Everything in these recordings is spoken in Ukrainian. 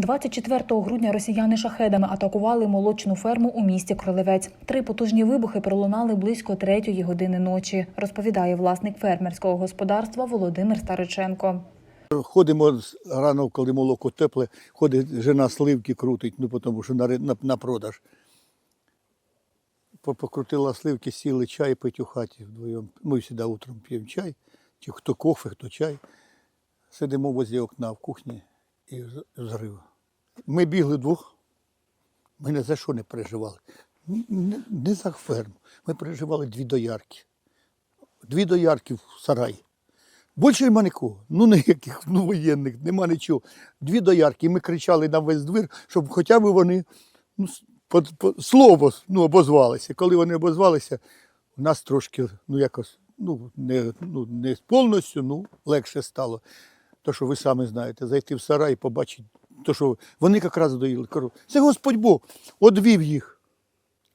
24 грудня росіяни шахедами атакували молочну ферму у місті Кролевець. Три потужні вибухи пролунали близько третьої години ночі, розповідає власник фермерського господарства Володимир Стариченко. Ходимо рано, коли молоко тепле, ходить жена сливки крутить, ну тому що на, на, на продаж. Покрутила сливки, сіли чай пить у хаті вдвоєм. Ми завжди утром п'ємо чай, чи хто кофе, хто чай. Сидимо возле окна в кухні і взрив. Ми бігли двох, ми ні за що не переживали. Не, не за ферму. Ми переживали дві доярки. Дві доярки в сараї. Більше нема нікого. Ну ніяких ну, воєнних, нема нічого. Дві доярки. І ми кричали на весь двір, щоб хоча б вони ну, по, по, слово ну, обозвалися. Коли вони обозвалися, у нас трошки, ну якось, ну не, ну, не повністю, ну легше стало. То, що ви самі знаєте, зайти в сарай і побачити, то, що вони якраз доїли коров. Це Господь Бог одвів їх.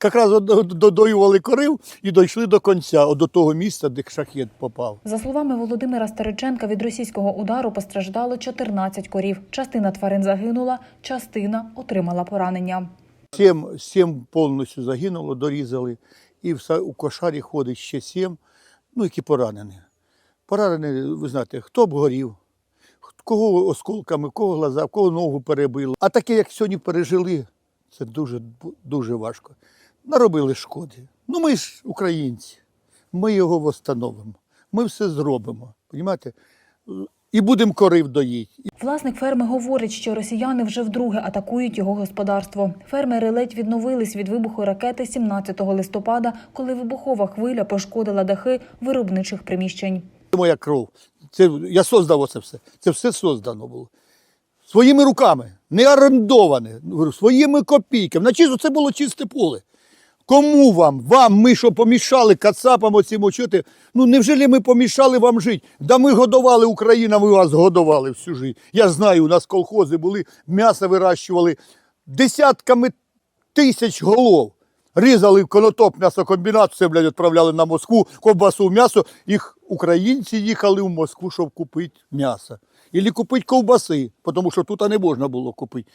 Якраз од- од- додоювали корив і дійшли до кінця, до того місця, де шахет попав. За словами Володимира Стариченка, від російського удару постраждало 14 корів. Частина тварин загинула, частина отримала поранення. Сім, сім повністю загинуло, дорізали. І в, у кошарі ходить ще сім, ну, які поранені. Поранені, ви знаєте, хто обгорів, кого осколками, кого глаза, кого ногу перебило. А таке, як сьогодні пережили, це дуже, дуже важко. Наробили шкоди. Ну ми ж українці, ми його восстановимо, ми все зробимо. Понімаєте? І будемо корив доїти. Власник ферми говорить, що росіяни вже вдруге атакують його господарство. Фермери ледь відновились від вибуху ракети 17 листопада, коли вибухова хвиля пошкодила дахи виробничих приміщень. Моя кров. Це, я создав оце все. Це все создано було. Своїми руками, не орендоване, своїми копійками. На чисто це було чисте поле. Кому вам? Вам, ми що помішали кацапам оцім очути? Ну невже ми помішали вам жити? Да ми годували Україна, ми вас годували всю життя. Я знаю, у нас колхози були, м'ясо вирощували десятками тисяч голов. Різали в конотоп м'ясокомбінат, все, блядь, відправляли на Москву, ковбасу, м'ясо. Їх українці їхали в Москву, щоб купити м'ясо. Ілі купити ковбаси, тому що тут не можна було купити.